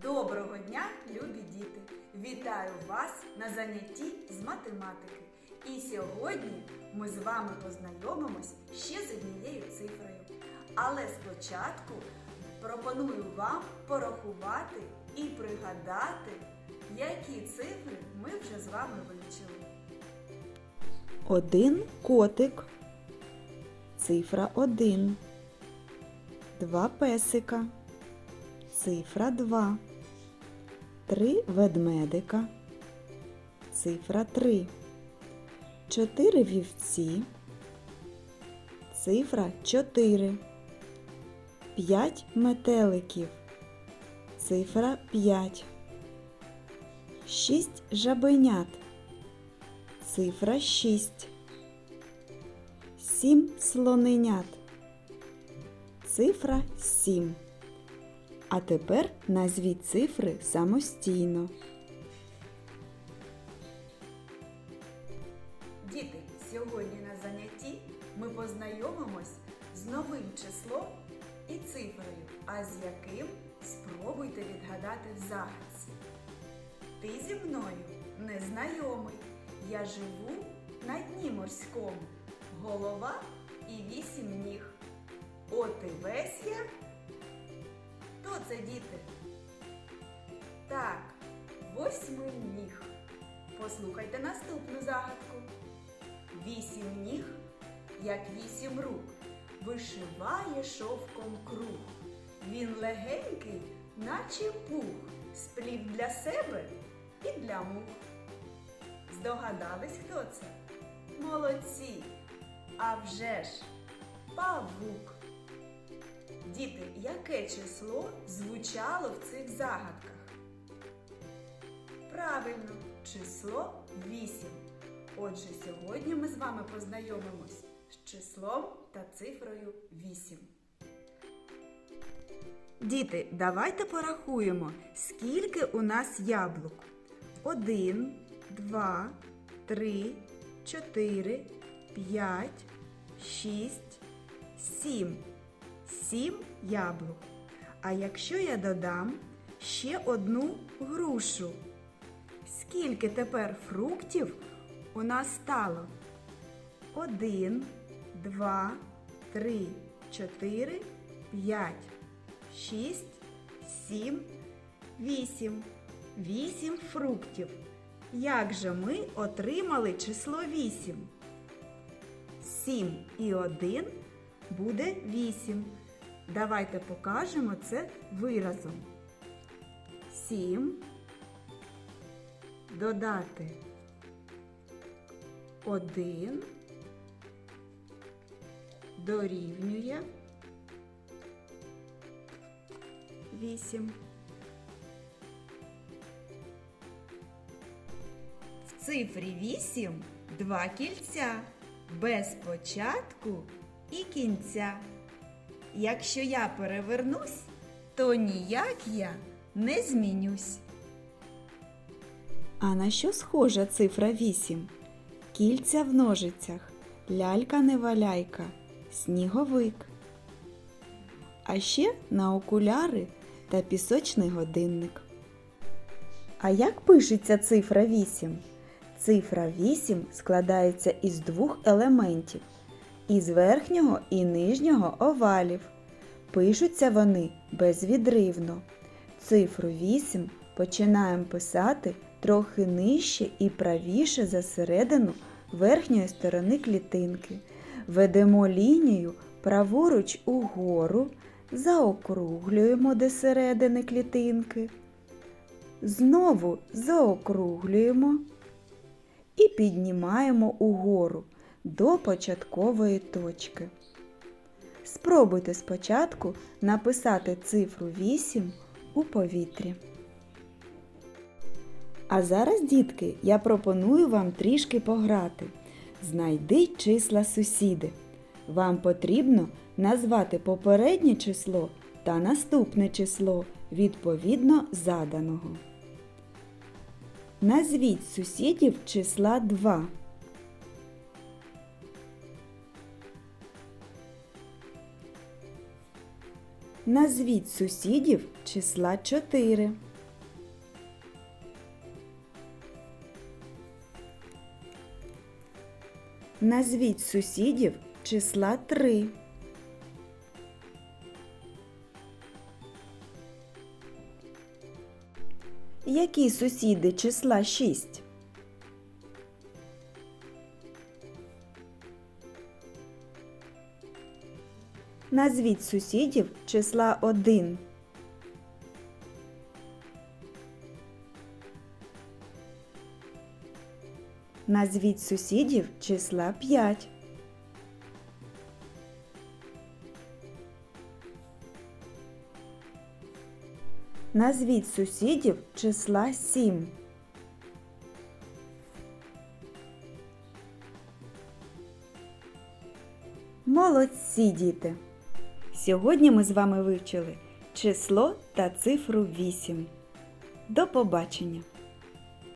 Доброго дня, любі діти! Вітаю вас на занятті з математики. І сьогодні ми з вами познайомимось ще з однією цифрою. Але спочатку пропоную вам порахувати і пригадати, які цифри ми вже з вами вивчили. Один котик. Цифра один. Два песика. Цифра два. Три ведмедика. Цифра три. Чотири вівці. Цифра чотири. П'ять метеликів. Цифра п'ять. Шість жабенят. Цифра 6. Сім слоненят. Цифра 7. А тепер назвіть цифри самостійно. Діти, сьогодні на занятті ми познайомимось з новим числом і цифрою, а з яким спробуйте відгадати в загадці. Ти зі мною незнайомий. Я живу на дні морському, голова і вісім ніг. От і весь я. Хто це, діти? Так, восьминіг. Послухайте наступну загадку. Вісім ніг, як вісім рук, вишиває шовком круг. Він легенький, наче пух, сплів для себе і для мух. Здогадались, хто це? Молодці! А вже ж павук. Діти, яке число звучало в цих загадках? Правильно, число 8. Отже, сьогодні ми з вами познайомимось з числом та цифрою 8. Діти, давайте порахуємо, скільки у нас яблук. Один, два, три, чотири, п'ять, шість, сім. Сім яблук. А якщо я додам ще одну грушу, скільки тепер фруктів у нас стало? Один, два, три, чотири, п'ять, шість, сім, вісім. Вісім фруктів. Як же ми отримали число вісім? Сім і один буде вісім. Давайте покажемо це виразом. Сім. Додати один дорівнює вісім. В цифрі 8 два кільця без початку і кінця. Якщо я перевернусь, то ніяк я не змінюсь. А на що схожа цифра 8? Кільця в ножицях, лялька-неваляйка, сніговик. А ще на окуляри та пісочний годинник. А як пишеться цифра 8? Цифра 8 складається із двох елементів із верхнього і нижнього овалів. Пишуться вони безвідривно. Цифру 8 починаємо писати трохи нижче і правіше за середину верхньої сторони клітинки. Ведемо лінію праворуч угору, заокруглюємо до середини клітинки. Знову заокруглюємо і піднімаємо угору до початкової точки. Спробуйте спочатку написати цифру 8 у повітрі. А зараз, дітки, я пропоную вам трішки пограти. Знайди числа сусіди. Вам потрібно назвати попереднє число та наступне число відповідно заданого. Назвіть сусідів числа 2. Назвіть сусідів числа 4. Назвіть сусідів числа 3. Які сусіди числа 6? Назвіть сусідів числа 1. Назвіть сусідів числа 5. Назвіть сусідів числа 7. Молодці, діти! Сьогодні ми з вами вивчили число та цифру 8. До побачення!